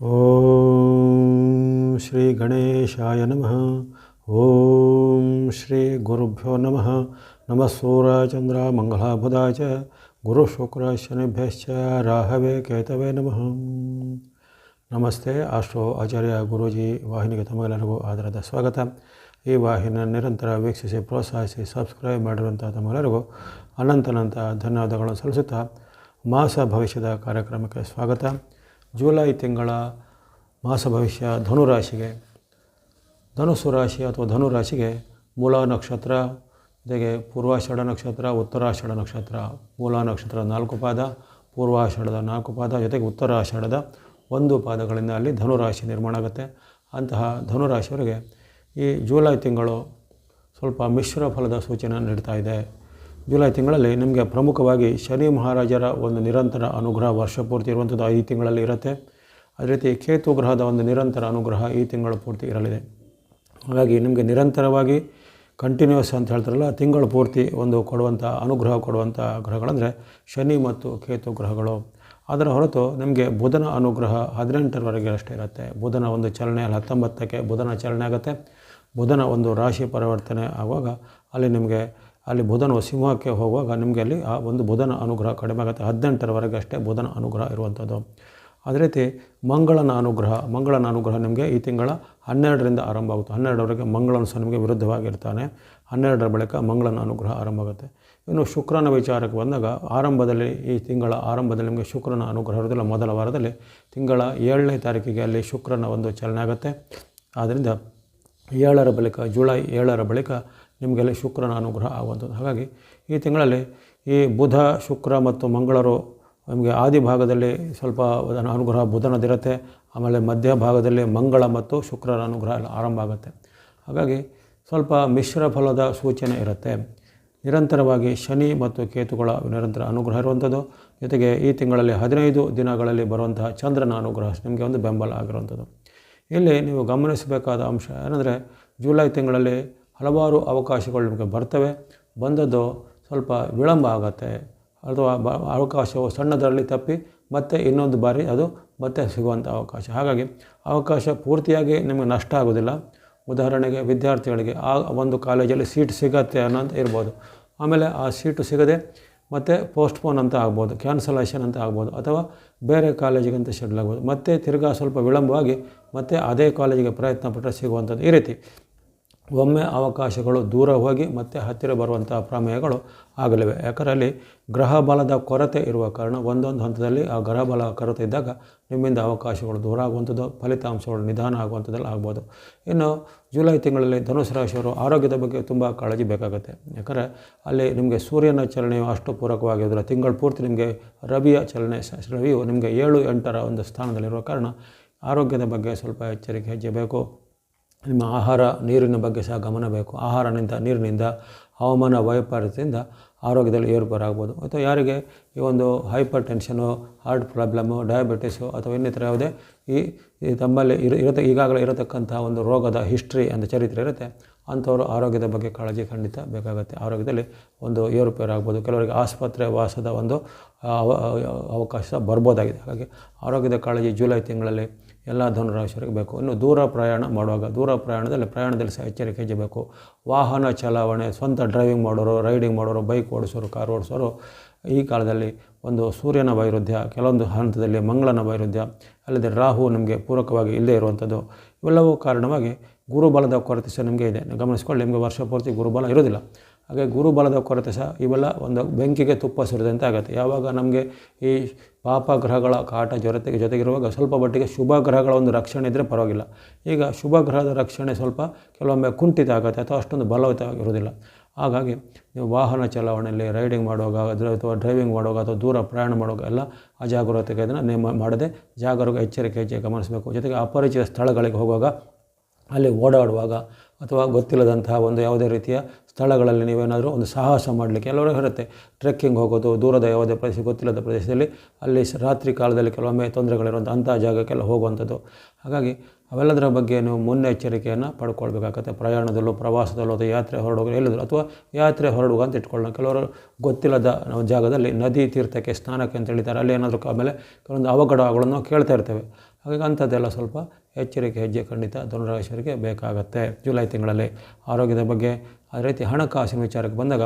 ಓಂ ಶ್ರೀ ಗಣೇಶಾಯ ನಮಃ. ಓಂ ಶ್ರೀ ಗುರುಭ್ಯೋ ನಮಃ. ನಮಃ ಸೂರ್ಯಚಂದ್ರ ಮಂಗಳಬುಧ ಚ ಗುರು ಶುಕ್ರ ಶನಿಭ್ಯಶ್ಚ ರಾಹವೇ ಕೇತವೇ ನಮಃ. ನಮಸ್ತೆ ಆಶ್ರೋ ಆಚಾರ್ಯ ಗುರೂಜಿ, ವಾಹಿನಿಗೆ ತಮಗೆಲ್ಲರಿಗೂ ಆಧಾರದ ಸ್ವಾಗತ. ಈ ವಾಹಿನಿಯ ನಿರಂತರ ವೀಕ್ಷಿಸಿ, ಪ್ರೋತ್ಸಾಹಿಸಿ, ಸಬ್ಸ್ಕ್ರೈಬ್ ಮಾಡಿರುವಂಥ ತಮಗೆಲ್ಲರಿಗೂ ಅನಂತನಂತ ಧನ್ಯವಾದಗಳನ್ನು ಸಲ್ಲಿಸುತ್ತಾ ಮಾಸ ಭವಿಷ್ಯದ ಕಾರ್ಯಕ್ರಮಕ್ಕೆ ಸ್ವಾಗತ. ಜುಲೈ ತಿಂಗಳ ಮಾಸ ಭವಿಷ್ಯ ಧನುರಾಶಿಗೆ. ಧನುಸು ರಾಶಿ ಅಥವಾ ಧನುರಾಶಿಗೆ ಮೂಲ ನಕ್ಷತ್ರ, ಜೊತೆಗೆ ಪೂರ್ವಾಷಾಢ ನಕ್ಷತ್ರ, ಉತ್ತರಾಷಾಢ ನಕ್ಷತ್ರ. ಮೂಲ ನಕ್ಷತ್ರ ನಾಲ್ಕು ಪಾದ, ಪೂರ್ವಾಷಾಢದ ನಾಲ್ಕು ಪಾದ, ಜೊತೆಗೆ ಉತ್ತರಾಷಾಢದ ಒಂದು ಪಾದಗಳಿಂದ ಅಲ್ಲಿ ಧನುರಾಶಿ ನಿರ್ಮಾಣ ಆಗುತ್ತೆ. ಅಂತಹ ಧನುರಾಶಿಯವರಿಗೆ ಈ ಜುಲೈ ತಿಂಗಳು ಸ್ವಲ್ಪ ಮಿಶ್ರ ಫಲದ ಸೂಚನೆ ನೀಡ್ತಾ ಇದೆ. ಜುಲೈ ತಿಂಗಳಲ್ಲಿ ನಿಮಗೆ ಪ್ರಮುಖವಾಗಿ ಶನಿ ಮಹಾರಾಜರ ಒಂದು ನಿರಂತರ ಅನುಗ್ರಹ ವರ್ಷ ಪೂರ್ತಿ ಇರುವಂಥದ್ದು ಈ ತಿಂಗಳಲ್ಲಿ ಇರುತ್ತೆ. ಅದೇ ರೀತಿ ಕೇತು ಗ್ರಹದ ಒಂದು ನಿರಂತರ ಅನುಗ್ರಹ ಈ ತಿಂಗಳು ಪೂರ್ತಿ ಇರಲಿದೆ. ಹಾಗಾಗಿ ನಿಮಗೆ ನಿರಂತರವಾಗಿ ಕಂಟಿನ್ಯೂಸ್ ಅಂತ ಹೇಳ್ತಾರಲ್ಲ ತಿಂಗಳು ಪೂರ್ತಿ ಒಂದು ಕೊಡುವಂಥ ಅನುಗ್ರಹ ಕೊಡುವಂಥ ಗ್ರಹಗಳಂದರೆ ಶನಿ ಮತ್ತು ಕೇತು ಗ್ರಹಗಳು. ಅದರ ಹೊರತು ನಿಮಗೆ ಬುಧನ ಅನುಗ್ರಹ ಹದಿನೆಂಟರವರೆಗೆ ಅಷ್ಟೇ ಇರುತ್ತೆ. ಬುಧನ ಒಂದು ಚಲನೆ ಅಲ್ಲಿ ಹತ್ತೊಂಬತ್ತಕ್ಕೆ ಬುಧನ ಚಲನೆ ಆಗುತ್ತೆ. ಬುಧನ ಒಂದು ರಾಶಿ ಪರಿವರ್ತನೆ ಆಗುವಾಗ ಅಲ್ಲಿ ನಿಮಗೆ ಅಲ್ಲಿ ಬುಧನ ಸಿಂಹಕ್ಕೆ ಹೋಗುವಾಗ ನಿಮಗೆ ಅಲ್ಲಿ ಆ ಒಂದು ಬುಧನ ಅನುಗ್ರಹ ಕಡಿಮೆ ಆಗುತ್ತೆ. ಹದಿನೆಂಟರವರೆಗೆ ಅಷ್ಟೇ ಬುಧನ ಅನುಗ್ರಹ ಇರುವಂಥದ್ದು. ಅದೇ ರೀತಿ ಮಂಗಳನ ಅನುಗ್ರಹ ಮಂಗಳನ ಅನುಗ್ರಹ ನಿಮಗೆ ಈ ತಿಂಗಳ ಹನ್ನೆರಡರಿಂದ ಆರಂಭ ಆಗುತ್ತೆ. ಹನ್ನೆರಡರವರೆಗೆ ಮಂಗಳನು ಸಹ ನಿಮಗೆ ವಿರುದ್ಧವಾಗಿರ್ತಾನೆ. ಹನ್ನೆರಡರ ಬಳಿಕ ಮಂಗಳನ ಅನುಗ್ರಹ ಆರಂಭ ಆಗುತ್ತೆ. ಇನ್ನು ಶುಕ್ರನ ವಿಚಾರಕ್ಕೆ ಬಂದಾಗ ಆರಂಭದಲ್ಲಿ ಈ ತಿಂಗಳ ಆರಂಭದಲ್ಲಿ ನಿಮಗೆ ಶುಕ್ರನ ಅನುಗ್ರಹ ಇರೋದಿಲ್ಲ ಮೊದಲ ವಾರದಲ್ಲಿ ತಿಂಗಳ ಏಳನೇ ತಾರೀಕಿಗೆ ಅಲ್ಲಿ ಶುಕ್ರನ ಒಂದು ಚಲನೆ ಆಗುತ್ತೆ. ಆದ್ದರಿಂದ ಏಳರ ಬಳಿಕ, ಜುಲೈ ಏಳರ ಬಳಿಕ ನಿಮಗೆಲ್ಲ ಶುಕ್ರನ ಅನುಗ್ರಹ ಆಗುವಂಥದ್ದು. ಹಾಗಾಗಿ ಈ ತಿಂಗಳಲ್ಲಿ ಈ ಬುಧ, ಶುಕ್ರ ಮತ್ತು ಮಂಗಳರು ನಿಮಗೆ ಆದಿ ಭಾಗದಲ್ಲಿ ಸ್ವಲ್ಪ ಅದನ್ನು ಅನುಗ್ರಹ ಬುಧನದಿರುತ್ತೆ ಆಮೇಲೆ ಮಧ್ಯ ಭಾಗದಲ್ಲಿ ಮಂಗಳ ಮತ್ತು ಶುಕ್ರರ ಅನುಗ್ರಹ ಎಲ್ಲ ಆರಂಭ ಆಗುತ್ತೆ. ಹಾಗಾಗಿ ಸ್ವಲ್ಪ ಮಿಶ್ರ ಫಲದ ಸೂಚನೆ ಇರುತ್ತೆ. ನಿರಂತರವಾಗಿ ಶನಿ ಮತ್ತು ಕೇತುಗಳ ನಿರಂತರ ಅನುಗ್ರಹ ಇರುವಂಥದ್ದು. ಜೊತೆಗೆ ಈ ತಿಂಗಳಲ್ಲಿ ಹದಿನೈದು ದಿನಗಳಲ್ಲಿ ಬರುವಂತಹ ಚಂದ್ರನ ಅನುಗ್ರಹ ನಿಮಗೆ ಒಂದು ಬೆಂಬಲ ಆಗಿರುವಂಥದ್ದು. ಇಲ್ಲಿ ನೀವು ಗಮನಿಸಬೇಕಾದ ಅಂಶ ಏನಂದರೆ ಜುಲೈ ತಿಂಗಳಲ್ಲಿ ಹಲವಾರು ಅವಕಾಶಗಳು ನಿಮಗೆ ಬರ್ತವೆ. ಬಂದದ್ದು ಸ್ವಲ್ಪ ವಿಳಂಬ ಆಗುತ್ತೆ. ಅಥವಾ ಬ, ಅವಕಾಶವು ಸಣ್ಣದರಲ್ಲಿ ತಪ್ಪಿ ಮತ್ತೆ ಇನ್ನೊಂದು ಬಾರಿ ಅದು ಮತ್ತೆ ಸಿಗುವಂಥ ಅವಕಾಶ. ಹಾಗಾಗಿ ಅವಕಾಶ ಪೂರ್ತಿಯಾಗಿ ನಿಮಗೆ ನಷ್ಟ ಆಗೋದಿಲ್ಲ ಉದಾಹರಣೆಗೆ ವಿದ್ಯಾರ್ಥಿಗಳಿಗೆ ಆ ಒಂದು ಕಾಲೇಜಲ್ಲಿ ಸೀಟ್ ಸಿಗತ್ತೆ ಅನ್ನೋಂತ ಇರ್ಬೋದು. ಆಮೇಲೆ ಆ ಸೀಟು ಸಿಗದೆ ಮತ್ತು ಪೋಸ್ಟ್ಪೋನ್ ಅಂತ ಆಗ್ಬೋದು, ಕ್ಯಾನ್ಸಲೇಷನ್ ಅಂತ ಆಗ್ಬೋದು, ಅಥವಾ ಬೇರೆ ಕಾಲೇಜಿಗೆ ಅಂತ ಶೆಡ್ಯೂಲ್ ಆಗ್ಬೋದು. ಮತ್ತೆ ತಿರ್ಗಾ ಸ್ವಲ್ಪ ವಿಳಂಬವಾಗಿ ಮತ್ತೆ ಅದೇ ಕಾಲೇಜಿಗೆ ಪ್ರಯತ್ನ ಪಟ್ಟರೆ ಸಿಗುವಂಥದ್ದು ಈ ರೀತಿ. ಒಮ್ಮೆ ಅವಕಾಶಗಳು ದೂರ ಹೋಗಿ ಮತ್ತೆ ಹತ್ತಿರ ಬರುವಂತಹ ಪ್ರಮೇಯಗಳು ಆಗಲಿವೆ. ಯಾಕಂದರೆ ಅಲ್ಲಿ ಗ್ರಹ ಬಲದ ಕೊರತೆ ಇರುವ ಕಾರಣ ಒಂದೊಂದು ಹಂತದಲ್ಲಿ ಆ ಗ್ರಹ ಬಲ ಕೊರತೆ ಇದ್ದಾಗ ನಿಮ್ಮಿಂದ ಅವಕಾಶಗಳು ದೂರ ಆಗುವಂಥದ್ದು, ಫಲಿತಾಂಶಗಳು ನಿಧಾನ ಆಗುವಂಥದ್ದಲ್ಲಿ ಆಗ್ಬೋದು. ಇನ್ನು ಜುಲೈ ತಿಂಗಳಲ್ಲಿ ಧನುಸು ರಾಶಿಯವರು ಆರೋಗ್ಯದ ಬಗ್ಗೆ ತುಂಬ ಕಾಳಜಿ ಬೇಕಾಗುತ್ತೆ. ಯಾಕಂದರೆ ಅಲ್ಲಿ ನಿಮಗೆ ಸೂರ್ಯನ ಚಲನೆಯು ಅಷ್ಟು ಪೂರಕವಾಗಿರೋದಿಲ್ಲ. ತಿಂಗಳು ಪೂರ್ತಿ ನಿಮಗೆ ರವಿಯ ಚಲನೆ ರವಿಯು ನಿಮಗೆ ಏಳು ಎಂಟರ ಒಂದು ಸ್ಥಾನದಲ್ಲಿರುವ ಕಾರಣ ಆರೋಗ್ಯದ ಬಗ್ಗೆ ಸ್ವಲ್ಪ ಎಚ್ಚರಿಕೆ ಹೆಜ್ಜೆ ಬೇಕು ನಿಮ್ಮ ಆಹಾರ ನೀರಿನ ಬಗ್ಗೆ ಸಹ ಗಮನ ಬೇಕು ಆಹಾರನಿಂದ, ನೀರಿನಿಂದ ಹವಾಮಾನ ವೈಪರೀತ್ಯದಿಂದ ಆರೋಗ್ಯದಲ್ಲಿ ಏರುಪೇರಾಗ್ಬೋದು ಅಥವಾ ಯಾರಿಗೆ ಈ ಒಂದು hypertension heart problem diabetes ಅಥವಾ ಇನ್ನಿತರ ಯಾವುದೇ ಈ ತಮ್ಮಲ್ಲಿ ಇರೋ, ಇರತ, ಈಗಾಗಲೇ ಇರತಕ್ಕಂಥ ಒಂದು ರೋಗದ ಹಿಸ್ಟ್ರಿ ಅಂತ ಚರಿತ್ರೆ ಇರುತ್ತೆ, ಅಂಥವರು ಆರೋಗ್ಯದ ಬಗ್ಗೆ ಕಾಳಜಿ ಖಂಡಿತ ಬೇಕಾಗುತ್ತೆ. ಆರೋಗ್ಯದಲ್ಲಿ ಒಂದು ಏರುಪೇರಾಗ್ಬೋದು ಕೆಲವರಿಗೆ ಆಸ್ಪತ್ರೆ ವಾಸದ ಒಂದು ಅವಕಾಶ ಬರ್ಬೋದಾಗಿದೆ. ಹಾಗಾಗಿ ಆರೋಗ್ಯದ ಕಾಳಜಿ ಜುಲೈ ತಿಂಗಳಲ್ಲಿ ಎಲ್ಲ ಧನುರಾಶಿಯವರಿಗೆ ಬೇಕು. ಇನ್ನು ದೂರ ಪ್ರಯಾಣ ಮಾಡುವಾಗ, ದೂರ ಪ್ರಯಾಣದಲ್ಲಿ ಪ್ರಯಾಣದಲ್ಲಿ ಸಹ ಎಚ್ಚರಿಕೆ ಹೆಜ್ಜಬೇಕು ವಾಹನ ಚಲಾವಣೆ, ಸ್ವಂತ ಡ್ರೈವಿಂಗ್ ಮಾಡೋರು ರೈಡಿಂಗ್ ಮಾಡೋರು ಬೈಕ್ ಓಡಿಸೋರು ಕಾರ್ ಓಡಿಸೋರು, ಈ ಕಾಲದಲ್ಲಿ ಒಂದು ಸೂರ್ಯನ ವೈರುಧ್ಯ, ಕೆಲವೊಂದು ಹಂತದಲ್ಲಿ ಮಂಗಳನ ವೈರುಧ್ಯ, ಅಲ್ಲದೆ ರಾಹು ನಮಗೆ ಪೂರಕವಾಗಿ ಇಲ್ಲದೇ ಇರುವಂಥದ್ದು, ಇವೆಲ್ಲವೂ ಕಾರಣವಾಗಿ ಗುರುಬಲದ ಕೊರತೆ ಸಹ ನಿಮಗೆ ಇದೆ. ಗಮನಿಸ್ಕೊಳ್ಳಿ, ನಿಮಗೆ ವರ್ಷ ಪೂರ್ತಿ ಗುರುಬಲ ಇರೋದಿಲ್ಲ ಹಾಗೆ ಗುರುಬಲದ ಕೊರತೆ ಸಹ ಇವೆಲ್ಲ ಒಂದು ಬೆಂಕಿಗೆ ತುಪ್ಪ ಸುರಿದಂತೆ ಆಗುತ್ತೆ. ಯಾವಾಗ ನಮಗೆ ಈ ಪಾಪ ಗ್ರಹಗಳ ಕಾಟ ಜೊತೆಗೆ, ಜೊತೆಗಿರುವಾಗ ಸ್ವಲ್ಪ ಮಟ್ಟಿಗೆ ಶುಭ ಗ್ರಹಗಳ ಒಂದು ರಕ್ಷಣೆ ಇದ್ದರೆ ಪರವಾಗಿಲ್ಲ. ಈಗ ಶುಭ ಗ್ರಹದ ರಕ್ಷಣೆ ಸ್ವಲ್ಪ ಕೆಲವೊಮ್ಮೆ ಕುಂಠಿತ ಆಗುತ್ತೆ ಅಥವಾ ಅಷ್ಟೊಂದು ಬಲವತ್ತವಾಗಿರೋದಿಲ್ಲ ಹಾಗಾಗಿ ನೀವು ವಾಹನ ಚಲಾವಣೆಯಲ್ಲಿ ರೈಡಿಂಗ್ ಮಾಡುವಾಗ ಅಥವಾ ಡ್ರೈವಿಂಗ್ ಮಾಡುವಾಗ ಅಥವಾ ದೂರ ಪ್ರಯಾಣ ಮಾಡುವಾಗ ಎಲ್ಲ ಅಜಾಗ್ರತೆಗೆ ಅದನ್ನು ನೇಮ ಮಾಡದೆ ಜಾಗರೂಕ ಎಚ್ಚರಿಕೆ ಹೆಚ್ಚಿಗೆ ಗಮನಿಸಬೇಕು. ಜೊತೆಗೆ ಅಪರಿಚಿತ ಸ್ಥಳಗಳಿಗೆ ಹೋಗುವಾಗ ಅಲ್ಲಿ ಓಡಾಡುವಾಗ ಅಥವಾ ಗೊತ್ತಿಲ್ಲದಂತಹ ಒಂದು ಯಾವುದೇ ರೀತಿಯ ಸ್ಥಳಗಳಲ್ಲಿ ನೀವೇನಾದರೂ ಒಂದು ಸಾಹಸ ಮಾಡಲಿಕ್ಕೆ ಎಲ್ಲರೂ ಇರುತ್ತೆ. ಟ್ರೆಕ್ಕಿಂಗ್ ಹೋಗೋದು, ದೂರದ ಯಾವುದೇ ಪ್ರದೇಶ, ಗೊತ್ತಿಲ್ಲದ ಪ್ರದೇಶದಲ್ಲಿ ಅಲ್ಲಿ ರಾತ್ರಿ ಕಾಲದಲ್ಲಿ ಕೆಲವೊಮ್ಮೆ ತೊಂದರೆಗಳಿರುವಂಥ ಅಂಥ ಜಾಗಕ್ಕೆಲ್ಲ ಹೋಗುವಂಥದ್ದು. ಹಾಗಾಗಿ ಅವೆಲ್ಲದರ ಬಗ್ಗೆ ನೀವು ಮುನ್ನೆಚ್ಚರಿಕೆಯನ್ನು ಪಡ್ಕೊಳ್ಬೇಕಾಗತ್ತೆ. ಪ್ರಯಾಣದಲ್ಲೂ, ಪ್ರವಾಸದಲ್ಲೂ, ಅಥವಾ ಯಾತ್ರೆ ಹೊರಡುವಾಗ ಎಲ್ಲಿದ್ರು, ಅಥವಾ ಯಾತ್ರೆ ಹೊರಡುವಾಗ ಅಂತ ಇಟ್ಕೊಳ್ಳೋಣ. ಕೆಲವರು ಗೊತ್ತಿಲ್ಲದ ಜಾಗದಲ್ಲಿ ನದಿ ತೀರ್ಥಕ್ಕೆ ಸ್ನಾನಕ್ಕೆ ಅಂತ ಹೇಳ್ತಾರೆ ಅಲ್ಲಿ ಏನಾದರೂ ಆಮೇಲೆ ಕೆಲವೊಂದು ಅವಘಡಗಳನ್ನು ಕೇಳ್ತಾ ಇರ್ತೇವೆ. ಹಾಗಾಗಿ ಅಂಥದ್ದೆಲ್ಲ ಸ್ವಲ್ಪ ಎಚ್ಚರಿಕೆ ಹೆಜ್ಜೆ ಖಂಡಿತ ಧನುರಾಶಿಯವರಿಗೆ ಬೇಕಾಗತ್ತೆ. ಜುಲೈ ತಿಂಗಳಲ್ಲಿ ಆರೋಗ್ಯದ ಬಗ್ಗೆ ಅದೇ ರೀತಿ ಹಣಕಾಸಿನ ವಿಚಾರಕ್ಕೆ ಬಂದಾಗ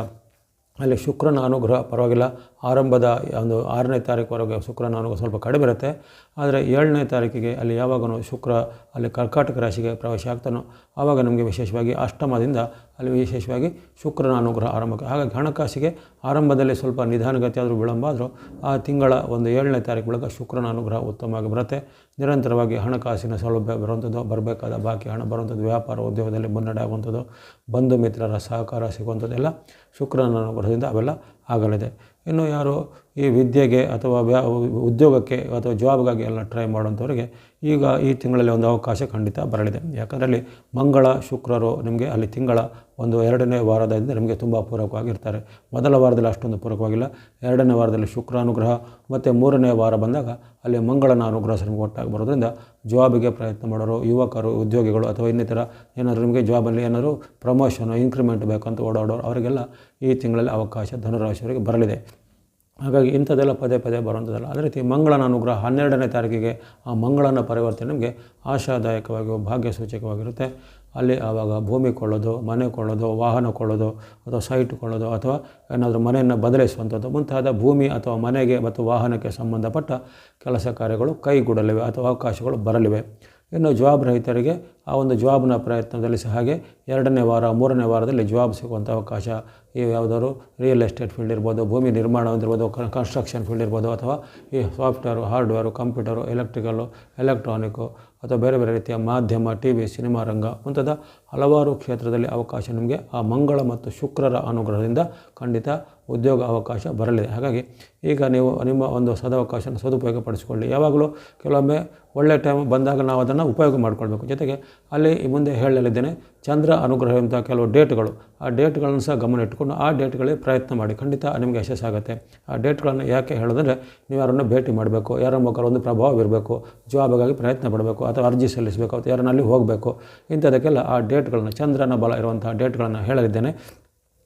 ಅಲ್ಲಿ ಶುಕ್ರನ ಅನುಗ್ರಹ ಪರವಾಗಿಲ್ಲ. ಆರಂಭದ ಒಂದು ಆರನೇ ತಾರೀಕುವರೆಗೆ ಶುಕ್ರನ ಅನುಗ್ರಹ ಸ್ವಲ್ಪ ಕಡಿಮೆ ಇರುತ್ತೆ. ಆದರೆ ಏಳನೇ ತಾರೀಕಿಗೆ ಅಲ್ಲಿ ಯಾವಾಗಲೂ ಶುಕ್ರ ಅಲ್ಲಿ ಕರ್ಕಾಟಕ ರಾಶಿಗೆ ಪ್ರವೇಶ ಆಗ್ತಾನೋ. ಆವಾಗ ನಮಗೆ ವಿಶೇಷವಾಗಿ ಅಷ್ಟಮದಿಂದ ಅಲ್ಲಿ ವಿಶೇಷವಾಗಿ ಶುಕ್ರನ ಅನುಗ್ರಹ ಆರಂಭಕ್ಕೆ ಹಾಗಾಗಿ ಹಣಕಾಸಿಗೆ ಆರಂಭದಲ್ಲಿ ಸ್ವಲ್ಪ ನಿಧಾನಗತಿ ಆದರೂ ವಿಳಂಬ ಆದರೂ ಆ ತಿಂಗಳ ಒಂದು ಏಳನೇ ತಾರೀಕು ಒಳಗೆ ಶುಕ್ರನ ಅನುಗ್ರಹ ಉತ್ತಮವಾಗಿ ಬರುತ್ತೆ. ನಿರಂತರವಾಗಿ ಹಣಕಾಸಿನ ಸೌಲಭ್ಯ ಬರುವಂಥದ್ದು, ಬರಬೇಕಾದ ಬಾಕಿ ಹಣ ಬರುವಂಥದ್ದು, ವ್ಯಾಪಾರ ಉದ್ಯೋಗದಲ್ಲಿ ಮುನ್ನಡೆ ಆಗುವಂಥದ್ದು, ಬಂಧು ಮಿತ್ರರ ಸಹಕಾರ ಸಿಗುವಂಥದ್ದೆಲ್ಲ ಶುಕ್ರನ ಅನುಗ್ರಹದಿಂದ ಅವೆಲ್ಲ ಆಗಲಿದೆ. ಇನ್ನು ಯಾರು ಈ ವಿದ್ಯೆಗೆ ಅಥವಾ ವ್ಯಾ ಉದ್ಯೋಗಕ್ಕೆ ಅಥವಾ ಜಾಬ್ಗಾಗಿ ಎಲ್ಲ ಟ್ರೈ ಮಾಡುವಂಥವ್ರಿಗೆ ಈಗ ಈ ತಿಂಗಳಲ್ಲಿ ಒಂದು ಅವಕಾಶ ಖಂಡಿತ ಬರಲಿದೆ. ಯಾಕಂದರೆ ಅಲ್ಲಿ ಮಂಗಳ, ಶುಕ್ರರು ನಿಮಗೆ ಅಲ್ಲಿ ತಿಂಗಳ ಒಂದು ಎರಡನೇ ವಾರದಿಂದ ನಿಮಗೆ ತುಂಬ ಪೂರಕವಾಗಿರ್ತಾರೆ. ಮೊದಲ ವಾರದಲ್ಲಿ ಅಷ್ಟೊಂದು ಪೂರಕವಾಗಿಲ್ಲ. ಎರಡನೇ ವಾರದಲ್ಲಿ ಶುಕ್ರಾನುಗ್ರಹ, ಮತ್ತು ಮೂರನೇ ವಾರ ಬಂದಾಗ ಅಲ್ಲಿ ಮಂಗಳನ ಅನುಗ್ರಹ ನಿಮಗೆ ಒಟ್ಟಾಗಿ ಬರೋದ್ರಿಂದ ಜಾಬಿಗೆ ಪ್ರಯತ್ನ ಮಾಡೋರು, ಯುವಕರು, ಉದ್ಯೋಗಿಗಳು ಅಥವಾ ಇನ್ನಿತರ ಏನಾದರೂ ನಿಮಗೆ ಜಾಬಲ್ಲಿ ಏನಾದರೂ ಪ್ರಮೋಷನು, ಇನ್ಕ್ರಿಮೆಂಟ್ ಬೇಕಂತ ಓಡಾಡೋರು, ಅವರಿಗೆಲ್ಲ ಈ ತಿಂಗಳಲ್ಲಿ ಅವಕಾಶ ಧನುರಾಶಿಯವರಿಗೆ ಬರಲಿದೆ. ಹಾಗಾಗಿ ಇಂಥದ್ದೆಲ್ಲ ಪದೇ ಪದೇ ಬರುವಂಥದ್ದಲ್ಲ. ಅದೇ ರೀತಿ ಮಂಗಳನ ಅನುಗ್ರಹ ಹನ್ನೆರಡನೇ ತಾರೀಕಿಗೆ ಆ ಮಂಗಳನ ಪರಿವರ್ತನೆ ನಿಮಗೆ ಆಶಾದಾಯಕವಾಗಿ ಭಾಗ್ಯ ಸೂಚಕವಾಗಿರುತ್ತೆ ಅಲ್ಲಿ ಆವಾಗ ಭೂಮಿ ಕೊಳ್ಳೋದು, ಮನೆ ಕೊಳ್ಳೋದು, ವಾಹನ ಕೊಳ್ಳೋದು, ಅಥವಾ ಸೈಟ್ ಕೊಳ್ಳೋದು, ಅಥವಾ ಏನಾದರೂ ಮನೆಯನ್ನು ಬದಲಾಯಿಸುವಂಥದ್ದು, ಮುಂತಾದ ಭೂಮಿ ಅಥವಾ ಮನೆಗೆ ಮತ್ತು ವಾಹನಕ್ಕೆ ಸಂಬಂಧಪಟ್ಟ ಕೆಲಸ ಕಾರ್ಯಗಳು ಕೈಗೂಡಲಿವೆ ಅಥವಾ ಅವಕಾಶಗಳು ಬರಲಿವೆ. ಇನ್ನು ಜವಾಬ್ ರಹಿತರಿಗೆ ಆ ಒಂದು ಜವಾಬ್ನ ಪ್ರಯತ್ನದಲ್ಲಿ ಸಹ ಹಾಗೆ ಎರಡನೇ ವಾರ, ಮೂರನೇ ವಾರದಲ್ಲಿ ಜವಾಬ್ ಸಿಗುವಂಥ ಅವಕಾಶ. ಈ ಯಾವುದಾದ್ರು ರಿಯಲ್ ಎಸ್ಟೇಟ್ ಫೀಲ್ಡ್ ಇರ್ಬೋದು, ಭೂಮಿ ನಿರ್ಮಾಣ ಇರ್ಬೋದು ಕನ್ಸ್ಟ್ರಕ್ಷನ್ ಫೀಲ್ಡ್ ಇರ್ಬೋದು, ಅಥವಾ ಈ software hardware computer electrical electronic ಅಥವಾ ಬೇರೆ ಬೇರೆ ರೀತಿಯ ಮಾಧ್ಯಮ, ಟಿ ವಿ, ಸಿನಿಮಾ, ರಂಗ ಮುಂತಾದ ಹಲವಾರು ಕ್ಷೇತ್ರದಲ್ಲಿ ಅವಕಾಶ ನಿಮಗೆ ಆ ಮಂಗಳ ಮತ್ತು ಶುಕ್ರರ ಅನುಗ್ರಹದಿಂದ ಖಂಡಿತ ಉದ್ಯೋಗ ಅವಕಾಶ ಬರಲಿದೆ. ಹಾಗಾಗಿ ಈಗ ನೀವು ನಿಮ್ಮ ಒಂದು ಸದಾವಕಾಶನ ಸದುಪಯೋಗ ಪಡಿಸಿಕೊಳ್ಳಿ ಯಾವಾಗಲೂ ಕೆಲವೊಮ್ಮೆ ಒಳ್ಳೆಯ ಟೈಮ್ ಬಂದಾಗ ನಾವು ಅದನ್ನು ಉಪಯೋಗ ಮಾಡಿಕೊಳ್ಬೇಕು. ಜೊತೆಗೆ ಅಲ್ಲಿ ಮುಂದೆ ಹೇಳಲಿದ್ದೇನೆ, ಚಂದ್ರ ಅನುಗ್ರಹವಂಥ ಕೆಲವು ಡೇಟ್ಗಳು ಆ ಡೇಟ್ಗಳನ್ನು ಸಹ ಗಮನ ಇಟ್ಕೊಂಡು ಆ ಡೇಟ್ಗಳಿಗೆ ಪ್ರಯತ್ನ ಮಾಡಿ. ಖಂಡಿತ ನಿಮಗೆ ಯಶಸ್ಸಾಗುತ್ತೆ ಆ ಡೇಟ್ಗಳನ್ನು ಯಾಕೆ ಹೇಳೋದಂದರೆ, ನೀವು ಯಾರನ್ನು ಭೇಟಿ ಮಾಡಬೇಕು, ಯಾರ ಮುಖಾರ ಒಂದು ಪ್ರಭಾವ ಇರಬೇಕು ಜಾಬ್ಗಾಗಿ ಪ್ರಯತ್ನ ಪಡಬೇಕು, ಅಥವಾ ಅರ್ಜಿ ಸಲ್ಲಿಸಬೇಕು, ಅಥವಾ ಯಾರನ್ನಲ್ಲಿ ಹೋಗಬೇಕು, ಇಂಥದಕ್ಕೆಲ್ಲ ಆ ಡೇಟ್ಗಳನ್ನು ಚಂದ್ರನ ಬಲ ಇರುವಂಥ ಡೇಟ್ಗಳನ್ನು ಹೇಳಲಿದ್ದೇನೆ.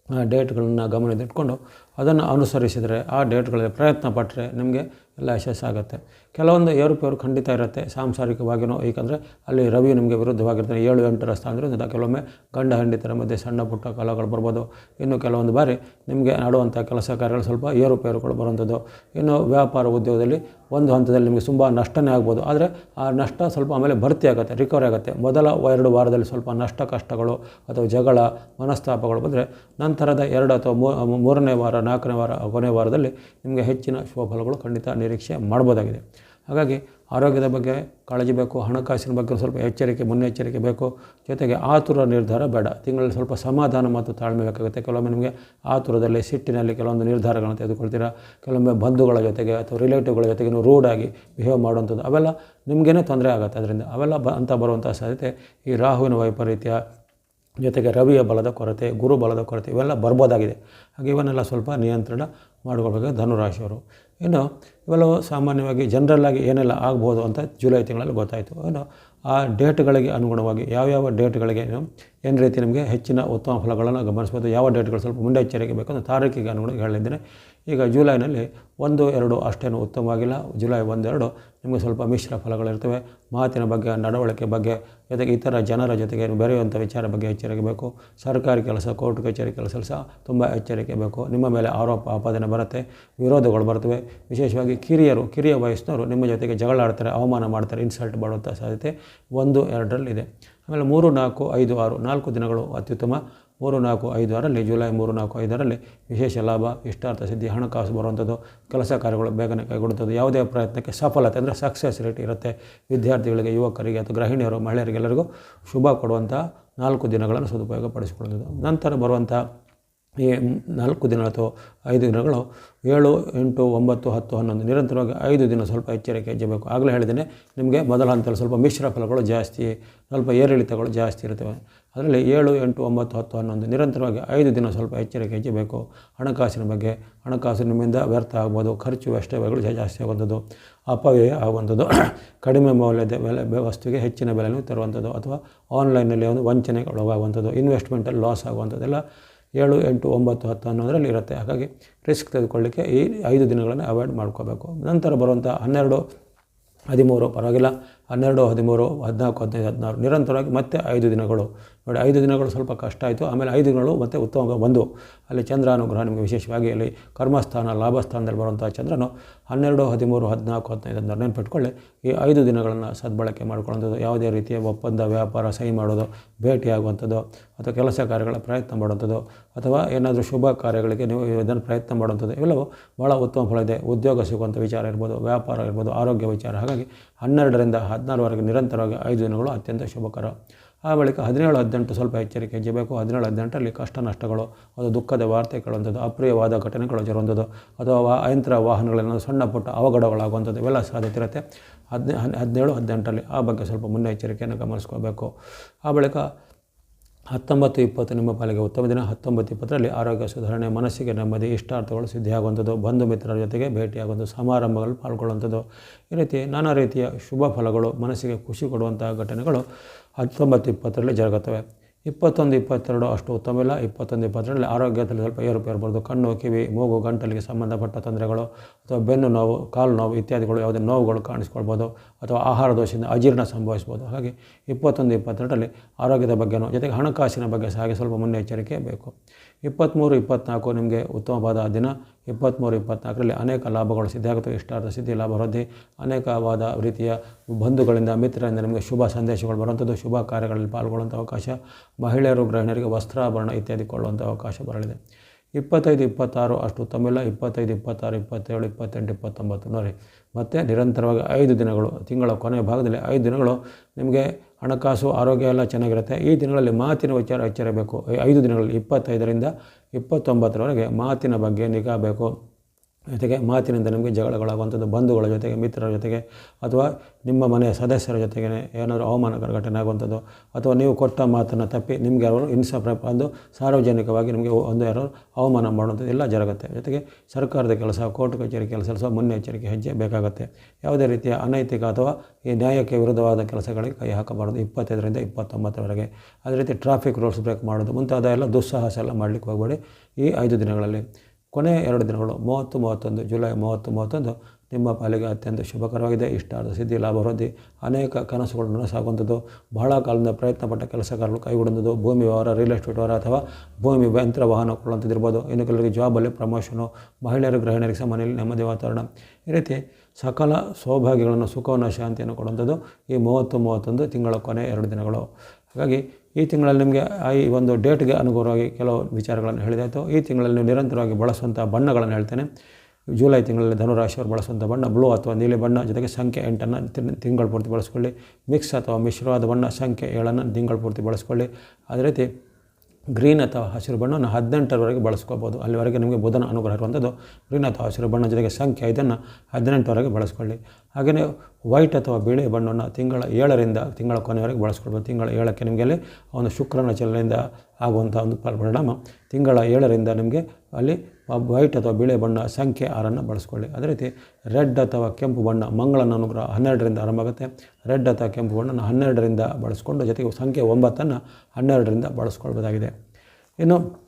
ಆ ಡೇಟ್ಗಳನ್ನು ಗಮನದಲ್ಲಿಟ್ಕೊಂಡು ಅದನ್ನು ಅನುಸರಿಸಿದರೆ ಆ ಡೇಟ್ಗಳಲ್ಲಿ ಪ್ರಯತ್ನ ಪಟ್ಟರೆ ನಿಮಗೆ ಎಲ್ಲ ಯಶಸ್ಸಾಗುತ್ತೆ ಕೆಲವೊಂದು ಏರುಪೇರು ಖಂಡಿತ ಇರುತ್ತೆ. ಸಾಂಸಾರಿಕವಾಗಿಯೂ ಏಕೆಂದರೆ ಅಲ್ಲಿ ರವಿ ನಿಮಗೆ ವಿರುದ್ಧವಾಗಿರ್ತಾನೆ. ಏಳು ಎಂಟರ ಸ್ಥಾನದಿಂದ ಕೆಲವೊಮ್ಮೆ ಗಂಡ ಹಂಡಿತರ ಮಧ್ಯೆ ಸಣ್ಣ, ಪುಟ್ಟ ಕಲಗಳು ಬರ್ಬೋದು. ಇನ್ನು ಕೆಲವೊಂದು ಬಾರಿ ನಿಮಗೆ ಆಡುವಂಥ ಕೆಲಸ ಕಾರ್ಯಗಳು ಸ್ವಲ್ಪ ಏರುಪೇರುಗಳು ಬರುವಂಥದ್ದು. ಇನ್ನು ವ್ಯಾಪಾರ ಉದ್ಯೋಗದಲ್ಲಿ ಒಂದು ಹಂತದಲ್ಲಿ ನಿಮಗೆ ತುಂಬ ನಷ್ಟನೇ ಆಗ್ಬೋದು. ಆದರೆ ಆ ನಷ್ಟ ಸ್ವಲ್ಪ ಆಮೇಲೆ ಭರ್ತಿ ಆಗುತ್ತೆ, ರಿಕವರಿ ಆಗುತ್ತೆ. ಮೊದಲ ಎರಡು ವಾರದಲ್ಲಿ ಸ್ವಲ್ಪ ನಷ್ಟ, ಕಷ್ಟಗಳು ಅಥವಾ ಜಗಳ, ಮನಸ್ತಾಪಗಳು ಬಂದರೆ ನಂತರದ ಎರಡು ಅಥವಾ ಮೂರನೇ ವಾರ ನಾಲ್ಕನೇ ವಾರ, ಕೊನೆಯ ವಾರದಲ್ಲಿ ನಿಮಗೆ ಹೆಚ್ಚಿನ ಶುಭಫಲಗಳು ಖಂಡಿತ ನಿರೀಕ್ಷೆ ಮಾಡ್ಬೋದಾಗಿದೆ. ಹಾಗಾಗಿ ಆರೋಗ್ಯದ ಬಗ್ಗೆ ಕಾಳಜಿ ಬೇಕು, ಹಣಕಾಸಿನ ಬಗ್ಗೆ ಸ್ವಲ್ಪ ಎಚ್ಚರಿಕೆ, ಮುನ್ನೆಚ್ಚರಿಕೆ ಬೇಕು. ಜೊತೆಗೆ ಆತುರ ನಿರ್ಧಾರ ಬೇಡ. ತಿಂಗಳಲ್ಲಿ ಸ್ವಲ್ಪ ಸಮಾಧಾನ ಮತ್ತು ತಾಳ್ಮೆ ಬೇಕಾಗುತ್ತೆ. ಕೆಲವೊಮ್ಮೆ ನಿಮಗೆ ಆತುರದಲ್ಲಿ, ಸಿಟ್ಟಿನಲ್ಲಿ ಕೆಲವೊಂದು ನಿರ್ಧಾರಗಳನ್ನು ತೆಗೆದುಕೊಳ್ತೀರಾ? ಕೆಲವೊಮ್ಮೆ ಬಂಧುಗಳ ಜೊತೆಗೆ ಅಥವಾ ರಿಲೇಟಿವ್ಗಳ ಜೊತೆಗೆ ನೀವು ರೂಡಾಗಿ ಬಿಹೇವ್ ಮಾಡುವಂಥದ್ದು, ಅವೆಲ್ಲ ನಿಮಗೇನೆ ತೊಂದರೆ ಆಗುತ್ತೆ. ಅದರಿಂದ ಅವೆಲ್ಲ ಬ ಅಂತ ಬರುವಂಥ ಸಾಧ್ಯತೆ ಈ ರಾಹುವಿನ ವೈಪರೀತ್ಯ ಜೊತೆಗೆ ರವಿಯ ಬಲದ ಕೊರತೆ, ಗುರು ಬಲದ ಕೊರತೆ ಇವೆಲ್ಲ ಬರ್ಬೋದಾಗಿದೆ. ಹಾಗೆ ಇವನ್ನೆಲ್ಲ ಸ್ವಲ್ಪ ನಿಯಂತ್ರಣ ಮಾಡಿಕೊಳ್ಬೇಕು ಧನುರಾಶಿಯವರು. ಇನ್ನು ಇವೆಲ್ಲವೂ ಸಾಮಾನ್ಯವಾಗಿ ಜನರಲ್ಲಾಗಿ ಏನೆಲ್ಲ ಆಗ್ಬೋದು ಅಂತ ಜುಲೈ ತಿಂಗಳಲ್ಲಿ ಗೊತ್ತಾಯಿತು. ಇನ್ನು ಆ ಡೇಟ್ಗಳಿಗೆ ಅನುಗುಣವಾಗಿ ಯಾವ್ಯಾವ ಡೇಟ್ಗಳಿಗೆ ಏನು ರೀತಿ ನಿಮಗೆ ಹೆಚ್ಚಿನ ಉತ್ತಮ ಫಲಗಳನ್ನು ಗಮನಿಸ್ಬೋದು, ಯಾವ ಡೇಟ್ಗಳು ಸ್ವಲ್ಪ ಮುನ್ನೆಚ್ಚರಿಕೆ ಬೇಕು ಅಂತ ತಾರೀಕಿಗೆ ಅನುಗುಣವಾಗಿ ಹೇಳಿದ್ದೇನೆ. ಈಗ ಜುಲೈನಲ್ಲಿ ಒಂದು, ಎರಡು ಅಷ್ಟೇನು ಉತ್ತಮವಾಗಿಲ್ಲ. ಜುಲೈ ಒಂದೆರಡು ನಿಮಗೆ ಸ್ವಲ್ಪ ಮಿಶ್ರ ಫಲಗಳಿರ್ತವೆ. ಮಾತಿನ ಬಗ್ಗೆ, ನಡವಳಿಕೆ ಬಗ್ಗೆ, ಜೊತೆಗೆ ಇತರ ಜನರ ಜೊತೆಗೆ ಬೆರೆಯುವಂಥ ವಿಚಾರ ಬಗ್ಗೆ ಎಚ್ಚರಿಕೆ ಬೇಕು. ಸರ್ಕಾರಿ ಕೆಲಸ, ಕೋರ್ಟ್ ಕಚೇರಿ ಕೆಲಸ ಸಹ ತುಂಬ ಎಚ್ಚರಿಕೆ ಬೇಕು. ನಿಮ್ಮ ಮೇಲೆ ಆರೋಪ, ಆಪಾದನೆ ಬರುತ್ತೆ. ವಿರೋಧಗಳು ಬರ್ತವೆ. ವಿಶೇಷವಾಗಿ ಕಿರಿಯರು, ಕಿರಿಯ ವಯಸ್ಸಿನವರು ನಿಮ್ಮ ಜೊತೆಗೆ ಜಗಳ ಆಡ್ತಾರೆ ಅವಮಾನ ಮಾಡ್ತಾರೆ ಇನ್ಸಲ್ಟ್ ಮಾಡುವಂಥ ಸಾಧ್ಯತೆ ಒಂದು, ಎರಡರಲ್ಲಿದೆ. ಆಮೇಲೆ ಮೂರು ನಾಲ್ಕು ಐದು ಆರು ನಾಲ್ಕು ದಿನಗಳು ಅತ್ಯುತ್ತಮ. ಮೂರು ನಾಲ್ಕು ಐದು ಆರಲ್ಲಿ ಜುಲೈ ಮೂರು ನಾಲ್ಕು ಐದರಲ್ಲಿ ವಿಶೇಷ ಲಾಭ, ಇಷ್ಟಾರ್ಥ ಸಿದ್ಧಿ, ಹಣಕಾಸು ಬರುವಂಥದ್ದು, ಕೆಲಸ ಕಾರ್ಯಗಳು ಬೇಗನೆ ಕೈಗೊಳ್ಳುತ್ತದೆ ಯಾವುದೇ ಪ್ರಯತ್ನಕ್ಕೆ ಸಫಲತೆ ಅಂದರೆ ಸಕ್ಸಸ್ ರೇಟ್ ಇರುತ್ತೆ. ವಿದ್ಯಾರ್ಥಿಗಳಿಗೆ, ಯುವಕರಿಗೆ ಅಥವಾ ಗೃಹಿಣಿಯರು, ಮಹಿಳೆಯರಿಗೆಲ್ಲರಿಗೂ ಶುಭ ಕೊಡುವಂಥ ನಾಲ್ಕು ದಿನಗಳನ್ನು ಸದುಪಯೋಗ ಪಡಿಸಿಕೊಳ್ಳುವುದು ನಂತರ ಬರುವಂಥ ಈ ನಾಲ್ಕು ದಿನ ಅಥವಾ ಐದು ದಿನಗಳು, ಏಳು, ಎಂಟು, ಒಂಬತ್ತು, ಹತ್ತು, ಹನ್ನೊಂದು, ನಿರಂತರವಾಗಿ ಐದು ದಿನ ಸ್ವಲ್ಪ ಎಚ್ಚರಿಕೆ ಹೆಜ್ಜೆಬೇಕು ಆಗಲೇ ಹೇಳಿದ್ದೇನೆ, ನಿಮಗೆ ಮೊದಲ ಹಂತದಲ್ಲಿ ಸ್ವಲ್ಪ ಮಿಶ್ರ ಫಲಗಳು ಜಾಸ್ತಿ, ಸ್ವಲ್ಪ ಏರಿಳಿತಗಳು ಜಾಸ್ತಿ ಇರ್ತವೆ ಅದರಲ್ಲಿ ಏಳು, ಎಂಟು, ಒಂಬತ್ತು, ಹತ್ತು, ಹನ್ನೊಂದು, ನಿರಂತರವಾಗಿ ಐದು ದಿನ ಸ್ವಲ್ಪ ಎಚ್ಚರಿಕೆ ಹೆಜ್ಜೆಬೇಕು ಹಣಕಾಸಿನ ಬಗ್ಗೆ ಹಣಕಾಸು ನಿಮ್ಮಿಂದ ವ್ಯರ್ಥ ಆಗ್ಬೋದು, ಖರ್ಚು ವೆಚ್ಚಗಳು ಜಾಸ್ತಿ ಆಗುವಂಥದ್ದು, ಅಪವ್ಯಯ ಆಗುವಂಥದ್ದು, ಕಡಿಮೆ ಮೌಲ್ಯದ ಬೆಲೆ ವಸ್ತುವಿಗೆ ಹೆಚ್ಚಿನ ಬೆಲೆಯನ್ನು ತರುವಂಥದ್ದು, ಅಥವಾ ಆನ್ಲೈನಲ್ಲಿ ಒಂದು ವಂಚನೆಗೆ ಒಳಗಾಗುವಂಥದ್ದು ಇನ್ವೆಸ್ಟ್ಮೆಂಟಲ್ಲಿ ಲಾಸ್ ಆಗುವಂಥದ್ದೆಲ್ಲ ಏಳು, ಎಂಟು, ಒಂಬತ್ತು, ಹತ್ತು ಅನ್ನೋದರಲ್ಲಿ ಇರುತ್ತೆ. ಹಾಗಾಗಿ ರಿಸ್ಕ್ ತೆಗೆದುಕೊಳ್ಳಿಕ್ಕೆ ಈ ಐದು ದಿನಗಳನ್ನು ಅವಾಯ್ಡ್ ಮಾಡ್ಕೋಬೇಕು. ನಂತರ ಬರುವಂಥ ಹನ್ನೆರಡು, ಹದಿಮೂರು, ಪರವಾಗಿಲ್ಲ. ಹನ್ನೆರಡು, ಹದಿಮೂರು, ಹದಿನಾಲ್ಕು, ಹದಿನೈದು, ಹದಿನಾರು, ನಿರಂತರವಾಗಿ ಮತ್ತೆ ಐದು ದಿನಗಳು. ನೋಡಿ, ಐದು ದಿನಗಳು ಸ್ವಲ್ಪ ಕಷ್ಟ ಆಯಿತು. ಆಮೇಲೆ ಐದು ದಿನಗಳು ಮತ್ತೆ ಉತ್ತಮ ಬಂದು, ಅಲ್ಲಿ ಚಂದ್ರ ಅನುಗ್ರಹ ನಿಮಗೆ ವಿಶೇಷವಾಗಿ ಅಲ್ಲಿ ಕರ್ಮಸ್ಥಾನ, ಲಾಭಸ್ಥಾನದಲ್ಲಿ ಬರುವಂಥ ಚಂದ್ರನು ಹನ್ನೆರಡು, ಹದಿಮೂರು, ಹದಿನಾಲ್ಕು, ಹದಿನೈದು, ಹದಿನಾರು ನೆನ್ಪಿಟ್ಕೊಳ್ಳಿ. ಈ ಐದು ದಿನಗಳನ್ನು ಸದ್ಬಳಕೆ ಮಾಡ್ಕೊಳ್ಳೋಂಥದ್ದು ಯಾವುದೇ ರೀತಿಯ ಒಪ್ಪಂದ, ವ್ಯಾಪಾರ, ಸಹಿ ಮಾಡೋದು ಭೇಟಿಯಾಗುವಂಥದ್ದು ಅಥವಾ ಕೆಲಸ ಕಾರ್ಯಗಳ ಪ್ರಯತ್ನ ಮಾಡುವಂಥದ್ದು, ಅಥವಾ ಏನಾದರೂ ಶುಭ ಕಾರ್ಯಗಳಿಗೆ ನೀವು ಇದನ್ನು ಪ್ರಯತ್ನ ಮಾಡುವಂಥದ್ದು, ಇವೆಲ್ಲವೂ ಭಾಳ ಉತ್ತಮ ಫಲ ಇದೆ. ಉದ್ಯೋಗ ಸಿಗುವಂಥ ವಿಚಾರ ಇರ್ಬೋದು, ವ್ಯಾಪಾರ ಇರ್ಬೋದು, ಆರೋಗ್ಯ ವಿಚಾರ. ಹಾಗಾಗಿ ಹನ್ನೆರಡರಿಂದ ಹದಿನಾರವರೆಗೆ ನಿರಂತರವಾಗಿ ಐದು ದಿನಗಳು ಅತ್ಯಂತ ಶುಭಕರ. ಆ ಬಳಿಕ ಹದಿನೇಳು, ಹದಿನೆಂಟು ಸ್ವಲ್ಪ ಎಚ್ಚರಿಕೆ ಹೆಜ್ಜೆಬೇಕು ಹದಿನೇಳು, ಹದಿನೆಂಟರಲ್ಲಿ ಕಷ್ಟ ನಷ್ಟಗಳು, ಅದು ದುಃಖದ ವಾರ್ತೆ ಕೇಳುವಂಥದ್ದು, ಅಪ್ರಿಯವಾದ ಘಟನೆಗಳು ಜರುವಂಥದ್ದು ಅಥವಾ ಅಯಂತ್ರ ವಾಹನಗಳನ್ನು ಸಣ್ಣ ಪುಟ್ಟ ಅವಘಡಗಳಾಗುವಂಥದ್ದು, ಇವೆಲ್ಲ ಸಾಧ್ಯತೆ ಇರುತ್ತೆ. ಹದಿನೇ, ಹದಿನೇಳು, ಹದಿನೆಂಟರಲ್ಲಿ ಆ ಬಗ್ಗೆ ಸ್ವಲ್ಪ ಮುನ್ನೆಚ್ಚರಿಕೆಯನ್ನು ಗಮನಿಸ್ಕೋಬೇಕು. ಆ ಬಳಿಕ ಹತ್ತೊಂಬತ್ತು ಇಪ್ಪತ್ತು ನಿಮ್ಮ ಪಾಲಿಗೆ ಉತ್ತಮ ದಿನ. ಹತ್ತೊಂಬತ್ತು ಇಪ್ಪತ್ತರಲ್ಲಿ ಆರೋಗ್ಯ ಸುಧಾರಣೆ, ಮನಸ್ಸಿಗೆ ನೆಮ್ಮದಿ, ಇಷ್ಟಾರ್ಥಗಳು ಸಿದ್ಧಿಯಾಗುವಂಥದ್ದು. ಬಂಧು ಮಿತ್ರರ ಜೊತೆಗೆ ಭೇಟಿಯಾಗುವಂಥ ಸಮಾರಂಭಗಳು ಪಾಲ್ಗೊಳ್ಳುವಂಥದ್ದು. ಈ ರೀತಿ ನಾನಾ ರೀತಿಯ ಶುಭ ಫಲಗಳು ಮನಸ್ಸಿಗೆ ಖುಷಿ ಕೊಡುವಂಥ ಘಟನೆಗಳು ಹತ್ತೊಂಬತ್ತು ಇಪ್ಪತ್ತರಲ್ಲಿ ಜರುಗುತ್ತವೆ. ಇಪ್ಪತ್ತೊಂದು ಇಪ್ಪತ್ತೆರಡು ಅಷ್ಟು ಉತ್ತಮ ಇಲ್ಲ. ಇಪ್ಪತ್ತೊಂದು ಇಪ್ಪತ್ತರಲ್ಲಿ ಆರೋಗ್ಯದಲ್ಲಿ ಸ್ವಲ್ಪ ಏರುಪೇರು ಬರ್ಬೋದು. ಕಣ್ಣು, ಕಿವಿ, ಮೂಗು, ಗಂಟಲಿಗೆ ಸಂಬಂಧಪಟ್ಟ ತೊಂದರೆಗಳು ಅಥವಾ ಬೆನ್ನು ನೋವು, ಕಾಲು ನೋವು ಇತ್ಯಾದಿಗಳು ಯಾವುದೇ ನೋವುಗಳು ಕಾಣಿಸ್ಕೊಳ್ಬೋದು. ಅಥವಾ ಆಹಾರ ದೋಷದಿಂದ ಅಜೀರ್ಣ ಸಂಭವಿಸ್ಬೋದು. ಹಾಗೆ ಇಪ್ಪತ್ತೊಂದು, ಇಪ್ಪತ್ತೆರಡರಲ್ಲಿ ಆರೋಗ್ಯದ ಬಗ್ಗೆನೂ ಜೊತೆಗೆ ಹಣಕಾಸಿನ ಬಗ್ಗೆ ಸಹ ಹಾಗೆ ಸ್ವಲ್ಪ ಮುನ್ನೆಚ್ಚರಿಕೆ ಬೇಕು. ಇಪ್ಪತ್ತ್ಮೂರು, ಇಪ್ಪತ್ತ್ನಾಲ್ಕು ನಿಮಗೆ ಉತ್ತಮವಾದ ದಿನ. ಇಪ್ಪತ್ತ್ಮೂರು, ಇಪ್ಪತ್ತ್ನಾಲ್ಕರಲ್ಲಿ ಅನೇಕ ಲಾಭಗಳು ಸಿದ್ಧಿಯಾಗುತ್ತವೆ ಇಷ್ಟಾರ್ಥ ಸಿದ್ಧಿ, ಲಾಭ, ವೃದ್ಧಿ, ಅನೇಕವಾದ ರೀತಿಯ ಬಂಧುಗಳಿಂದ ಮಿತ್ರರಿಂದ ನಿಮಗೆ ಶುಭ ಸಂದೇಶಗಳು ಬರುವಂಥದ್ದು. ಶುಭ ಕಾರ್ಯಗಳಲ್ಲಿ ಪಾಲ್ಗೊಳ್ಳುವಂಥ ಅವಕಾಶ. ಮಹಿಳೆಯರು, ಗೃಹಿಣಿಯರಿಗೆ ವಸ್ತ್ರಾಭರಣ ಇತ್ಯಾದಿ ಕೊಳ್ಳುವಂಥ ಅವಕಾಶ ಬರಲಿದೆ. ಇಪ್ಪತ್ತೈದು, ಇಪ್ಪತ್ತಾರು, ಅಷ್ಟು ತಮಿಳ, ಇಪ್ಪತ್ತೈದು, ಇಪ್ಪತ್ತಾರು, ಇಪ್ಪತ್ತೇಳು, ಇಪ್ಪತ್ತೆಂಟು, ಇಪ್ಪತ್ತೊಂಬತ್ತು, ನೋಡಿ. ಮತ್ತು ನಿರಂತರವಾಗಿ ಐದು ದಿನಗಳು, ತಿಂಗಳ ಕೊನೆಯ ಭಾಗದಲ್ಲಿ ಐದು ದಿನಗಳು ನಿಮಗೆ ಹಣಕಾಸು, ಆರೋಗ್ಯ ಎಲ್ಲ ಚೆನ್ನಾಗಿರುತ್ತೆ. ಈ ದಿನಗಳಲ್ಲಿ ಮಾತಿನ ವಿಚಾರ ಎಚ್ಚರಬೇಕು ಐದು ದಿನಗಳಲ್ಲಿ ಇಪ್ಪತ್ತೈದರಿಂದ ಇಪ್ಪತ್ತೊಂಬತ್ತರವರೆಗೆ ಮಾತಿನ ಬಗ್ಗೆ ನಿಗಾ ಬೇಕು ಜೊತೆಗೆ ಮಾತಿನಿಂದ ನಿಮಗೆ ಜಗಳಗಳಾಗುವಂಥದ್ದು, ಬಂಧುಗಳ ಜೊತೆಗೆ, ಮಿತ್ರರ ಜೊತೆಗೆ, ಅಥವಾ ನಿಮ್ಮ ಮನೆಯ ಸದಸ್ಯರ ಜೊತೆಗೆ ಏನಾದರೂ ಅವಮಾನಕರ ಘಟನೆ ಆಗುವಂಥದ್ದು, ಅಥವಾ ನೀವು ಕೊಟ್ಟ ಮಾತನ್ನು ತಪ್ಪಿ ನಿಮಗೆ ಯಾರು ಇನ್ಸಪ್ರ ಅಂದು ಸಾರ್ವಜನಿಕವಾಗಿ ನಿಮಗೆ ಒಂದು ಯಾರು ಅವಮಾನ ಮಾಡುವಂಥದ್ದು ಎಲ್ಲ ಜರುಗುತ್ತೆ. ಜೊತೆಗೆ ಸರ್ಕಾರದ ಕೆಲಸ, ಕೋರ್ಟ್ ಕಚೇರಿ ಕೆಲಸ ಸಹ ಮುನ್ನೆಚ್ಚರಿಕೆ, ಹೆಜ್ಜೆ ಬೇಕಾಗುತ್ತೆ. ಯಾವುದೇ ರೀತಿಯ ಅನೈತಿಕ ಅಥವಾ ಈ ನ್ಯಾಯಕ್ಕೆ ವಿರುದ್ಧವಾದ ಕೆಲಸಗಳಿಗೆ ಕೈ ಹಾಕಬಾರ್ದು ಇಪ್ಪತ್ತೈದರಿಂದ ಇಪ್ಪತ್ತೊಂಬತ್ತರವರೆಗೆ. ಅದೇ ರೀತಿ ಟ್ರಾಫಿಕ್ ರೂಲ್ಸ್ ಬ್ರೇಕ್ ಮಾಡೋದು, ಮುಂತಾದ ಎಲ್ಲ ದುಸ್ಸಾಹಸ ಎಲ್ಲ ಮಾಡಲಿಕ್ಕೆ ಹೋಗಬೇಡಿ ಈ ಐದು ದಿನಗಳಲ್ಲಿ. ಕೊನೆಯ ಎರಡು ದಿನಗಳು, ಮೂವತ್ತು, ಮೂವತ್ತೊಂದು, ಜುಲೈ ಮೂವತ್ತು, ಮೂವತ್ತೊಂದು, ನಿಮ್ಮ ಪಾಲಿಗೆ ಅತ್ಯಂತ ಶುಭಕರವಾಗಿದೆ. ಇಷ್ಟಾರ್ಥ ಸಿದ್ಧಿ, ಲಾಭ, ವೃದ್ಧಿ, ಅನೇಕ ಕನಸುಗಳು ನನಸಾಗುವಂಥದ್ದು. ಬಹಳ ಕಾಲದಿಂದ ಪ್ರಯತ್ನ ಪಟ್ಟ ಕೆಲಸಗಾರರು ಕೈಗೊಂಡದ್ದು ಭೂಮಿ ವ್ಯವಹಾರ ರಿಯಲ್ ಎಸ್ಟೇಟ್ ವ್ಯವಹಾರ ಅಥವಾ ಭೂಮಿ ಯಂತ್ರ ವಾಹನ ಕೊಡುವಂಥದ್ದಿರ್ಬೋದು. ಇನ್ನು ಕೆಲವರಿಗೆ ಜಾಬಲ್ಲಿ ಪ್ರಮೋಷನು ಮಹಿಳೆಯರು, ಗೃಹಿಣಿಯರಿಗೆ ಸಹ ನೆಮ್ಮದಿ ವಾತಾವರಣ. ಈ ರೀತಿ ಸಕಲ ಸೌಭಾಗ್ಯಗಳನ್ನು, ಸುಖವನ್ನು, ಶಾಂತಿಯನ್ನು ಕೊಡುವಂಥದ್ದು ಈ ಮೂವತ್ತು, ಮೂವತ್ತೊಂದು ತಿಂಗಳ ಕೊನೆ ಎರಡು ದಿನಗಳು. ಹಾಗಾಗಿ ಈ ತಿಂಗಳಲ್ಲಿ ನಿಮಗೆ ಈ ಒಂದು ಡೇಟ್ಗೆ ಅನುಗುಣವಾಗಿ ಕೆಲವು ವಿಚಾರಗಳನ್ನು ಹೇಳಿದಾಯಿತು. ಈ ತಿಂಗಳಲ್ಲಿ ನೀವು ನಿರಂತರವಾಗಿ ಬಳಸುವಂಥ ಬಣ್ಣಗಳನ್ನು ಹೇಳ್ತೇನೆ. ಜುಲೈ ತಿಂಗಳಲ್ಲಿ ಧನುರಾಶಿಯವರು ಬಳಸುವಂಥ ಬಣ್ಣ ಬ್ಲೂ ಅಥವಾ ನೀಲಿ ಬಣ್ಣ, ಜೊತೆಗೆ ಸಂಖ್ಯೆ ಎಂಟನ್ನು ತಿಂಗಳ ಪೂರ್ತಿ ಬಳಸ್ಕೊಳ್ಳಿ. ಮಿಕ್ಸ್ ಅಥವಾ ಮಿಶ್ರವಾದ ಬಣ್ಣ, ಸಂಖ್ಯೆ ಏಳನ್ನು ತಿಂಗಳ ಪೂರ್ತಿ ಬಳಸ್ಕೊಳ್ಳಿ. ಅದೇ ರೀತಿ ಗ್ರೀನ್ ಅಥವಾ ಹಸಿರು ಬಣ್ಣವನ್ನು ಹದಿನೆಂಟರವರೆಗೆ ಬಳಸ್ಕೋಬೋದು. ಅಲ್ಲಿವರೆಗೆ ನಿಮಗೆ ಬುಧನ ಅನುಗ್ರಹ ಇರುವಂಥದ್ದು ಗ್ರೀನ್ ಅಥವಾ ಹಸಿರು ಬಣ್ಣ ಜೊತೆಗೆ ಸಂಖ್ಯೆ ಇದನ್ನು ಹದಿನೆಂಟರವರೆಗೆ ಬಳಸ್ಕೊಳ್ಳಿ. ಹಾಗೆಯೇ ವೈಟ್ ಅಥವಾ ಬಿಳಿ ಬಣ್ಣವನ್ನು ತಿಂಗಳ ಏಳರಿಂದ ತಿಂಗಳ ಕೊನೆಯವರೆಗೆ ಬಳಸ್ಕೊಳ್ಬೋದು. ತಿಂಗಳ ಏಳಕ್ಕೆ ನಿಮಗೆ ಅಲ್ಲಿ ಒಂದು ಶುಕ್ರನ ಚಲನೆಯಿಂದ ಆಗುವಂಥ ಒಂದು ಪರಿಣಾಮ ತಿಂಗಳ ಏಳರಿಂದ ನಿಮಗೆ ಅಲ್ಲಿ ವೈಟ್ ಅಥವಾ ಬಿಳೆ ಬಣ್ಣ ಸಂಖ್ಯೆ ಆರನ್ನು ಬಳಸ್ಕೊಳ್ಳಿ. ಅದೇ ರೀತಿ ರೆಡ್ ಅಥವಾ ಕೆಂಪು ಬಣ್ಣ ಮಂಗಳನ ಅನುಗ್ರಹ ಹನ್ನೆರಡರಿಂದ ಆರಂಭ ಆಗುತ್ತೆ. ರೆಡ್ ಅಥವಾ ಕೆಂಪು ಬಣ್ಣನ ಹನ್ನೆರಡರಿಂದ ಬಳಸ್ಕೊಂಡು ಜೊತೆಗೆ ಸಂಖ್ಯೆ ಒಂಬತ್ತನ್ನು ಹನ್ನೆರಡರಿಂದ ಬಳಸ್ಕೊಳ್ಬೋದಾಗಿದೆ. ಇನ್ನು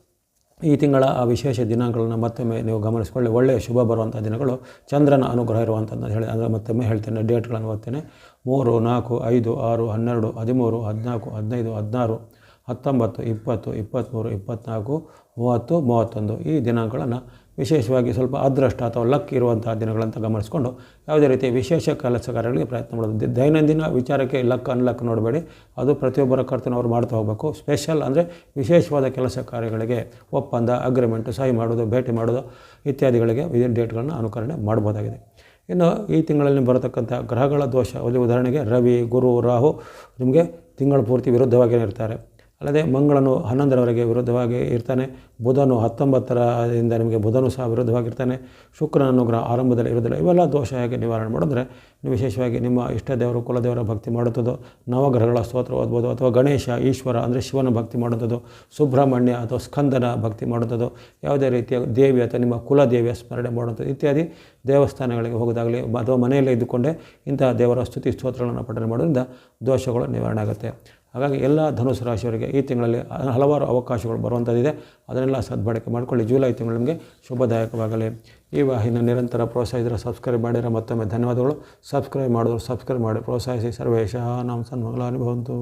ಈ ತಿಂಗಳ ಆ ವಿಶೇಷ ದಿನಗಳನ್ನು ಮತ್ತೊಮ್ಮೆ ನೀವು ಗಮನಿಸಿಕೊಳ್ಳಿ. ಒಳ್ಳೆಯ ಶುಭ ಬರುವಂಥ ದಿನಗಳು. ಚಂದ್ರನ ಅನುಗ್ರಹ ಇರುವಂಥದ್ದು ಹೇಳಿ, ಅಂದರೆ ಮತ್ತೊಮ್ಮೆ ಹೇಳ್ತೇನೆ, ಡೇಟ್ಗಳನ್ನು ಓದ್ತೇನೆ. ಮೂರು, ನಾಲ್ಕು, ಐದು, ಆರು, ಹನ್ನೆರಡು, ಹದಿಮೂರು, ಹದಿನಾಲ್ಕು, ಹದಿನೈದು, ಹದಿನಾರು ಹತ್ತೊಂಬತ್ತು, ಇಪ್ಪತ್ತು ಇಪ್ಪತ್ತ್ಮೂರು ಇಪ್ಪತ್ತ್ನಾಲ್ಕು ಮೂವತ್ತು, ಮೂವತ್ತೊಂದು ಈ ದಿನಾಂಕಗಳನ್ನು ವಿಶೇಷವಾಗಿ ಸ್ವಲ್ಪ ಅದೃಷ್ಟ ಅಥವಾ ಲಕ್ ಇರುವಂತಹ ದಿನಗಳಂತ ಗಮನಿಸಿಕೊಂಡು ಯಾವುದೇ ರೀತಿಯ ವಿಶೇಷ ಕೆಲಸ ಕಾರ್ಯಗಳಿಗೆ ಪ್ರಯತ್ನ ಮಾಡೋದು ದೈನಂದಿನ ವಿಚಾರಕ್ಕೆ ಲಕ್, ಅನ್ಲಕ್ ನೋಡಬೇಡಿ. ಅದು ಪ್ರತಿಯೊಬ್ಬರ ಕರ್ತನವರು ಮಾಡ್ತಾ ಹೋಗಬೇಕು. ಸ್ಪೆಷಲ್ ಅಂದರೆ ವಿಶೇಷವಾದ ಕೆಲಸ ಕಾರ್ಯಗಳಿಗೆ ಒಪ್ಪಂದ, ಅಗ್ರಿಮೆಂಟ್, ಸಹಿ ಮಾಡೋದು, ಭೇಟಿ ಮಾಡೋದು ಇತ್ಯಾದಿಗಳಿಗೆ ವಿಧಿನ್ ಡೇಟ್ಗಳನ್ನು ಅನುಕರಣೆ ಮಾಡ್ಬೋದಾಗಿದೆ ಇನ್ನು ಈ ತಿಂಗಳಲ್ಲಿ ಬರತಕ್ಕಂಥ ಗ್ರಹಗಳ ದೋಷ ಒಂದು ಉದಾಹರಣೆಗೆ ರವಿ, ಗುರು, ರಾಹು ನಿಮಗೆ ತಿಂಗಳ ಪೂರ್ತಿ ವಿರುದ್ಧವಾಗಿಯೇ ಇರ್ತಾರೆ. ಅಲ್ಲದೆ ಮಂಗಳನು ಹನ್ನೊಂದರವರೆಗೆ ವಿರುದ್ಧವಾಗಿ ಇರ್ತಾನೆ. ಬುಧನು ಹತ್ತೊಂಬತ್ತರಿಂದ ನಿಮಗೆ ಬುಧನು ಸಹ ವಿರುದ್ಧವಾಗಿರ್ತಾನೆ. ಶುಕ್ರನನ್ನು ಗ್ರಹ ಆರಂಭದಲ್ಲಿ ಇರೋದಿಲ್ಲ ಇವೆಲ್ಲ ದೋಷ ಹೇಗೆ ನಿವಾರಣೆ ಮಾಡಿದ್ರೆ ವಿಶೇಷವಾಗಿ ನಿಮ್ಮ ಇಷ್ಟ ದೇವರು, ಕುಲದೇವರ ಭಕ್ತಿ ಮಾಡುತ್ತದೆ, ನವಗ್ರಹಗಳ ಸ್ತೋತ್ರ ಓದ್ಬೋದು, ಅಥವಾ ಗಣೇಶ, ಈಶ್ವರ ಅಂದರೆ ಶಿವನ ಭಕ್ತಿ ಮಾಡುವಂಥದ್ದು ಸುಬ್ರಹ್ಮಣ್ಯ ಅಥವಾ ಸ್ಕಂದನ ಭಕ್ತಿ ಮಾಡುವಂಥದ್ದು ಯಾವುದೇ ರೀತಿಯ ದೇವಿ ಅಥವಾ ನಿಮ್ಮ ಕುಲದೇವಿಯ ಸ್ಮರಣೆ ಮಾಡುವಂಥದ್ದು ಇತ್ಯಾದಿ ದೇವಸ್ಥಾನಗಳಿಗೆ ಹೋಗೋದಾಗಲಿ ಅಥವಾ ಮನೆಯಲ್ಲೇ ಇದ್ದುಕೊಂಡೇ ಇಂತಹ ದೇವರ ಸ್ತುತಿ ಸ್ತೋತ್ರಗಳನ್ನು ಪಠನೆ ಮಾಡೋದ್ರಿಂದ ದೋಷಗಳು ನಿವಾರಣೆ ಆಗುತ್ತೆ. ಹಾಗಾಗಿ ಎಲ್ಲ ಧನುಸು ರಾಶಿಯವರಿಗೆ ಈ ತಿಂಗಳಲ್ಲಿ ಹಲವಾರು ಅವಕಾಶಗಳು ಬರುವಂಥದ್ದಿದೆ. ಅದನ್ನೆಲ್ಲ ಸದ್ಬಳಕೆ ಮಾಡಿಕೊಳ್ಳಿ. ಜುಲೈ ತಿಂಗಳು ನಿಮಗೆ ಶುಭದಾಯಕವಾಗಲಿ. ಈ ವಾಹಿನ ನಿರಂತರ ಪ್ರೋತ್ಸಾಹಿಸಿದ್ರೆ ಸಬ್ಸ್ಕ್ರೈಬ್ ಮಾಡಿರೋ ಮತ್ತೊಮ್ಮೆ ಧನ್ಯವಾದಗಳು. ಸಬ್ಸ್ಕ್ರೈಬ್ ಮಾಡಿದ್ರು ಸಬ್ಸ್ಕ್ರೈಬ್ ಮಾಡಿ. ಪ್ರೋತ್ಸಾಹಿಸಿ. ಸರ್ವೇಶ ನಮ್ಮ ಸನ್ಮಂಗಲಾನುಭವಂತು